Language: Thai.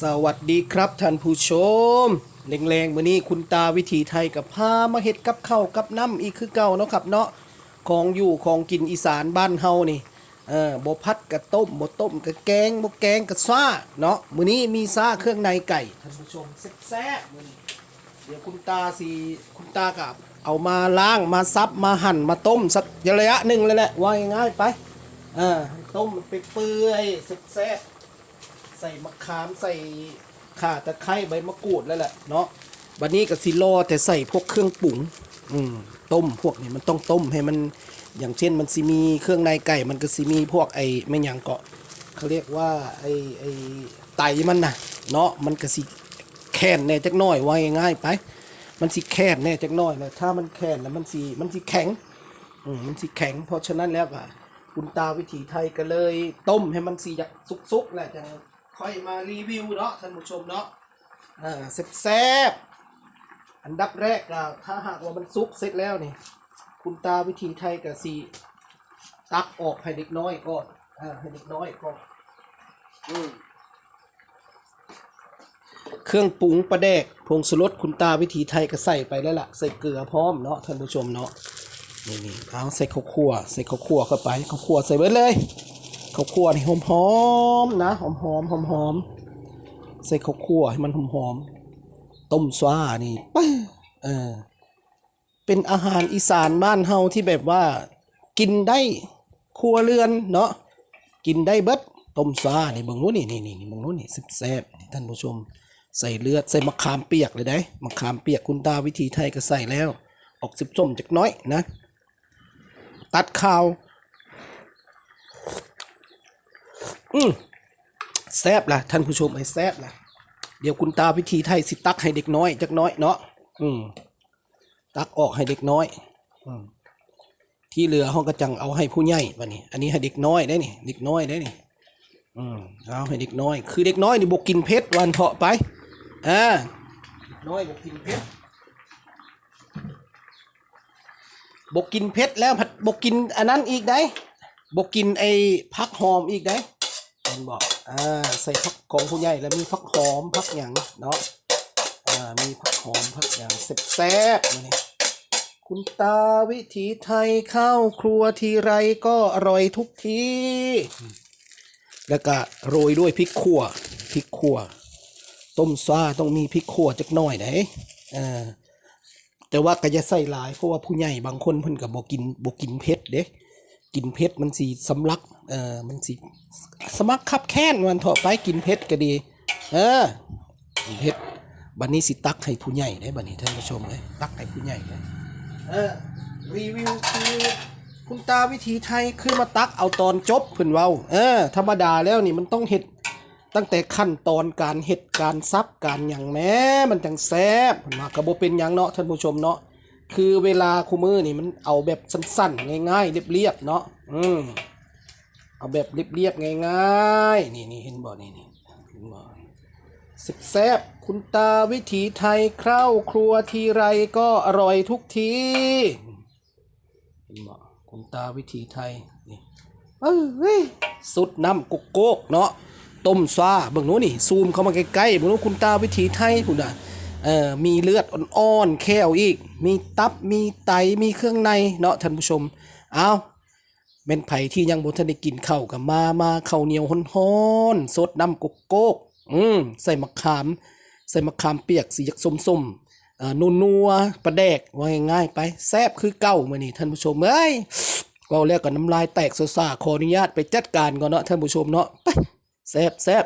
สวัสดีครับท่านผู้ชมแรงๆมื้อนี้คุณตาวิถีไทยกับพามาเฮ็ดกับข้าวกับน้ำอีกคือเก่าเนาะครับเนาะของอยู่ของกินอีสานบ้านเฮานี่เออบ่พัดกะต้มบ่ต้มกะแกงบ่แกงกะซ่าเนาะมื้อนี้มีซ่าเครื่องในไก่ท่านผู้ชมแซ่บๆมื้อนี้เดี๋ยวคุณตาสิคุณตากับเอามาล้างมาซับมาหั่นมาต้มสักระยะหนึ่งเลยแหละว่าง่ายๆไปเออต้มเปื่อยๆแซ่บๆ ใส่มะขามใส่ข่าตะไคร้ใบมะกรูดแล้วแหละเนาะวันนี้ก็สิรอแต่ใส่พวกเครื่องปรุงอืมต้มพวกนี้มันต้องต้มให้มันอย่างเช่นมันสิมีเครื่องในไก่มันก็สิมีพวกไอ้ไม่ยังเกาะเขาเรียกว่าไอ้ไอ้ไตมันนะเนาะมันก็สิแข็งแน่จักน่อยว่าง่ายๆไป มันสิแข็งแน่จักน่อยนะถ้ามันแข็งแล้วมันสิมันสิแข็งอืมมันสิแข็ง เพราะฉะนั้นแล้วอะคุณตาวิถีไทยก็เลยต้มให้มันสีอยากสุกๆแหละจะ ค่อยมารีวิวเนาะท่านผู้ชมเนาะอ่าแซ่บๆอันดับแรกอะถ้าหากว่ามันสุกเสร็จแล้วนี่ คุณตาวิถีไทยกับสีตักออกให้เด็กน้อยก่อนอ่าให้เด็กน้อยก่อนอืมเครื่องปรุงประแดกผงสุรสคุณตาวิถีไทยก็ใส่ไปแล้วล่ะ ใส่เกลือพร้อมเนาะท่านผู้ชมเนาะนี่นี่เอาใส่ข้าวคั่วใส่ข้าวคั่วเข้าไปข้าวคั่วใส่ไว้เลย ข้าวคั่วนี่หอมหอมๆนะหอมหอมหอมหอมๆใส่ข้าวคั่วให้มันหอมหอมๆต้มซ้านี่ปเออเป็นอาหารอีสานบ้านเฮาที่แบบว่า กินได้ครัวเรือนเนาะกินได้เบิดต้มซ้านี่เบิ่งนู้นนี่นี่นี่เบิ่งนู้นนี่แซ่บท่านผู้ชม ใส่เลือดใส่มะขามเปียกเลยได้มะขามเปียกคุณตาวิธีไทยก็ใส่แล้ว ออกสิบส้มจากน้อยนะ ตัดข่าว อืมแซบล่ะ ท่านผู้ชมไอ้แซบล่ะ เดี๋ยวคุณตาวิธีไทยสิตักให้เด็กน้อยจักน้อยเนาะอืม ตักออกให้เด็กน้อย อืมที่เหลือห้องกระจังเอาให้ผู้ใหญ่วันนี้ อันนี้ให้เด็กน้อยได้นี่เด็กน้อยได้นี่ อืมเอาให้เด็กน้อย คือเด็กน้อยนี่บกกินเพชรวันเถาะไปอ่าน้อยบกกินเพชรบกกินเพชรแล้วผัดบกกินอันนั้นอีกได้บกกินไอ้พักหอมอีกได้ มันบอกอ่าใส่พักของผู้ใหญ่แล้วมีพักหอมพักหยังเนาะอ่ามีพักหอมพักหยังแซ่บๆนี่คุณตาวิถีไทยเข้าครัวทีไรก็อร่อยทุกที แล้วก็โรยด้วยพริกขั่วพริกขั่วต้มซ่าต้องมีพริกขั่วจักหน่อยไหนอ่าแต่ว่าก็จะใส่หลายเพราะว่าผู้ใหญ่บางคนเพิ่นก็บ่กินบ่กินเผ็ดเด้ กินเผ็ดมันสิสำลัก เออมันสิสมักคับแค้นวันเถาะไปกินเผ็ดก็ดี เออกินเผ็ดบัดนี้สิตักให้ผู้ใหญ่ได้บัดนี้ท่านผู้ชมเลยตักให้ผู้ใหญ่เลยเออรีวิวคือคุณตาวิถีไทยคือมาตักเอาตอนจบเพิ่นเว้า เออ ธรรมดาแล้วนี่มันต้องเฮ็ดตั้งแต่ขั้นตอนการเห็ดการซับการอย่างแม้มันจังแซบมากระโบเป็นอย่างเนาะท่านผู้ชมเนาะ คือเวลาคูมือนี่มันเอาแบบสั้นๆ ง่าย ๆ เรียบๆเนาะอืมเอาแบบเรียบๆง่ายๆ นี่นี่เห็นบ่นี่นี่เห็นบ่สึกแซบคุณตาวิถีไทยเข้าครัวทีไรก็อร่อยทุกทีเห็นบ่คุณตาวิถีไทยนี่เอ้ยเว้ยสุดน้ำกุกโกกเนาะต้มซ่าเบิ่งโน้นนี่ซูมเข้ามาใกล้ๆเบิ่งโน้นคุณตาวิถีไทยพุ่นน่ะ เอ่อมีเลือดอ่อนๆแควอีก มีตับมีไตมีเครื่องในเนาะท่านผู้ชม เอาแม่นไผ่ที่ยังบ่ทันได้กินข้าวกับมามาข้าวเหนียวฮ้อนๆสดน้ำกกโกกอืมใส่มะขาม ใส่มะขามเปียกสีส้มๆเอ่อนัวๆปลาแดกว่าง่ายๆไปแซ่บคือเก่ามื้อนี้ท่านผู้ชมเอ้ยเว่าแล้วก็น้ำลายแตกสซ่าขออนุญาตไปจัดการก่อนเนาะท่านผู้ชมเนาะไปแซบแซบ